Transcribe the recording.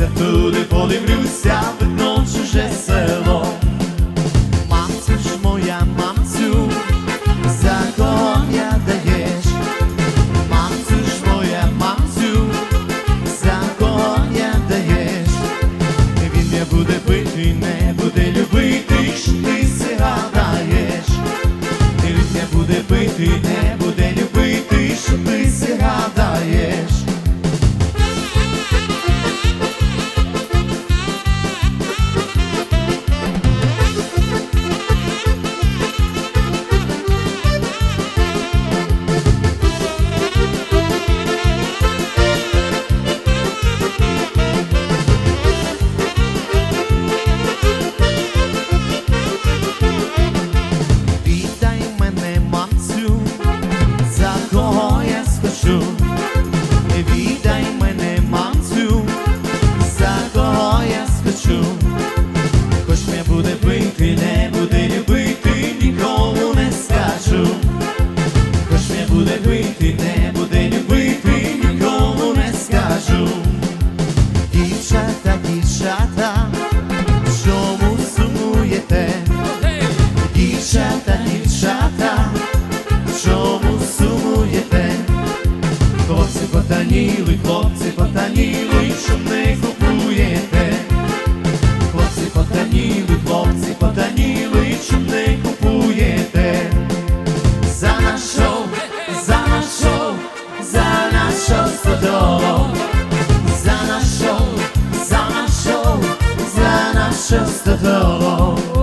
дивлюся, туди подивлюся, видно чуже село. Мамцю ж моя, мамцю, за кого я даєш, мамцю ж моя, мамцю, за кого я даєш, він не буде битий, не буде. Хлопці потаніли, чому не купуєте? Хлопці потаніли, хлопці потаніли, чому не купуєте? За наш шоу, за наш шоу, за наш шоу стодолу. За наш шоу, за наш шоу, за наш шоу стодолу.